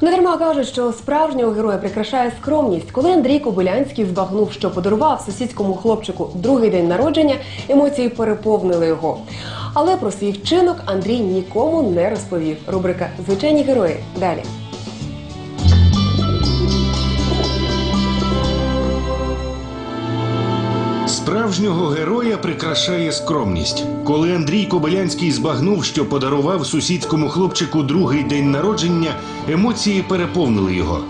Недарма кажуть, що справжнього героя прикрашає скромність. Коли Андрій Кобилянський збагнув, що подарував сусідському хлопчику другий день народження, емоції переповнили його. Але про свій вчинок Андрій нікому не розповів. Рубрика Звичайні герої далі. Справжнього героя прикрашає скромність. Коли Андрій Кобилянський збагнув, що подарував сусідському хлопчику другий день народження, емоції переповнили його.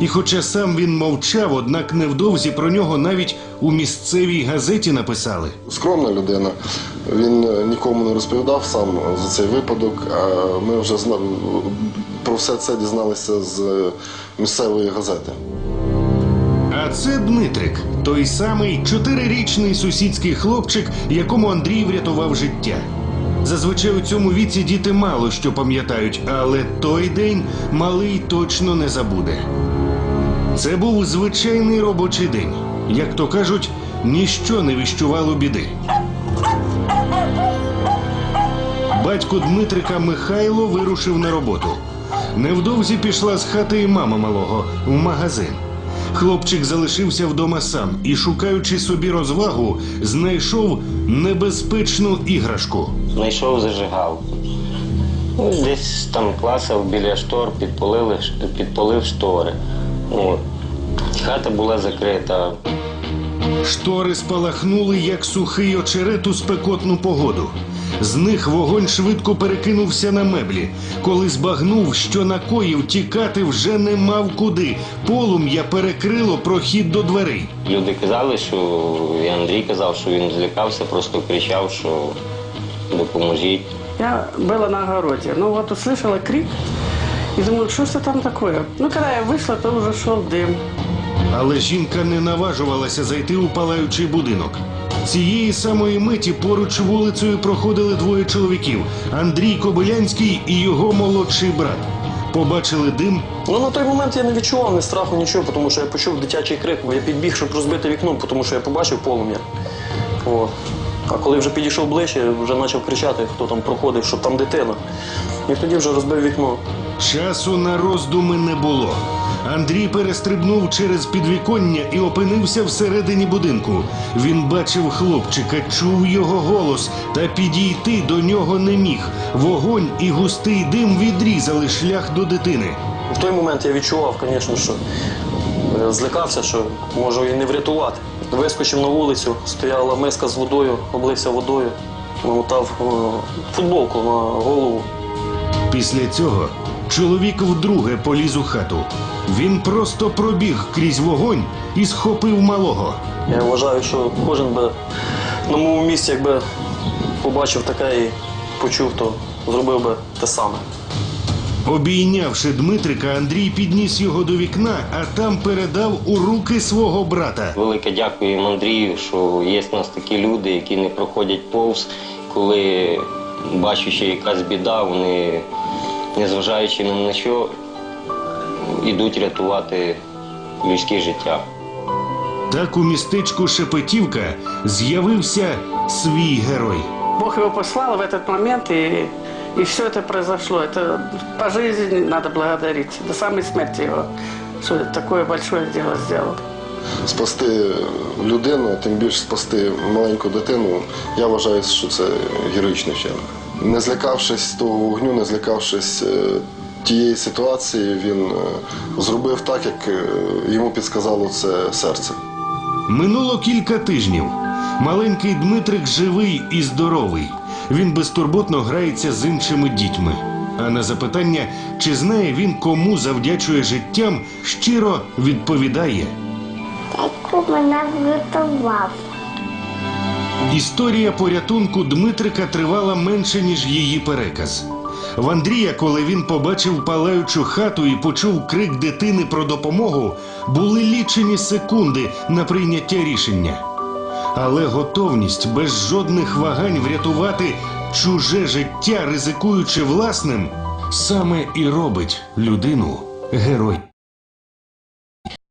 І хоча сам він мовчав, однак невдовзі про нього навіть у місцевій газеті написали. скромна людина. Він е, нікому не розповідав сам за цей випадок. А ми вже зна... про все це дізналися з е, місцевої газети. А це Дмитрик, той самий чотирирічний сусідський хлопчик, якому Андрій врятував життя. Зазвичай у цьому віці діти мало що пам'ятають, але той день малий точно не забуде. Це був звичайний робочий день. Як то кажуть, ніщо не віщувало біди. Батько Дмитрика Михайло вирушив на роботу. Невдовзі пішла з хати і мама малого в магазин. Хлопчик залишився вдома сам і, шукаючи собі розвагу, знайшов небезпечну іграшку. Знайшов зажигалку. Ну, Десь там класав біля штор, підпалив підпалив штори. От. Хата була закрита. Штори спалахнули, як сухий очерет у спекотну погоду. З них вогонь швидко перекинувся на меблі. Коли збагнув, що накоїв, тікати вже не мав куди. Полум'я перекрило прохід до дверей. Люди казали, що і Андрій казав, що він злякався, просто кричав, що допоможіть. Я была на огороде, ну вот услышала крик и думаю, что это там такое? Ну, когда я вышла, то уже шел дым. Але жінка не наважувалася зайти у палаючий будинок. Цієї самої миті поруч вулицею проходили двоє чоловіків Андрій Кобилянський і його молодший брат. Побачили дим, Ну на той момент я не відчував ні страху, нічого, тому що я почув дитячий крик. Я підбіг, щоб розбити вікно, тому що я побачив полум'я. А коли вже підійшов ближче, вже почав кричати, хто там проходив, що там дитина. І тоді вже розбив вікно. Часу на роздуми не було. Андрій перестрибнув через підвіконня і опинився всередині будинку. Він бачив хлопчика, чув його голос, та підійти до нього не міг. Вогонь і густий дим відрізали шлях до дитини. В той момент я відчував, звісно, що е, злякався, що можу і не врятувати. Вискочив на вулицю, стояла миска з водою, облився водою, намотав е, футболку на голову. Після цього чоловік вдруге поліз у хату. Він просто пробіг крізь вогонь і схопив малого. Я вважаю, що кожен би на моєму місці, якби побачив таке і почув, то зробив би те саме. Обійнявши Дмитрика, Андрій підніс його до вікна, а там передав у руки свого брата. Велике дякую Андрію, що є в нас такі люди, які не проходять повз, коли бачу, що якась біда, вони, незважаючи ні на що, йдуть рятувати людське життя. Так у містечку Шепетівка з'явився свій герой. Бог его послал в этот момент, и, и все это произошло. Это по жизни надо благодарить, до самой смерти его, что такое большое дело сделал. Спасти людину, тим більше спасти маленьку дитину, я вважаю, що це героїчний вчинок. Не злякавшись того вогню, не злякавшись е, тієї ситуації, він е, зробив так, як е, йому підсказало це серце. Минуло кілька тижнів. Маленький Дмитрик живий і здоровий. Він безтурботно грається з іншими дітьми. А на запитання, чи знає він, кому завдячує життям, щиро відповідає. Яку мене врятував. Історія порятунку Дмитрика тривала менше, ніж її переказ. В Андрія, коли він побачив палаючу хату і почув крик дитини про допомогу, були лічені секунди на прийняття рішення. Але готовність без жодних вагань врятувати чуже життя, ризикуючи власним, саме і робить людину герой.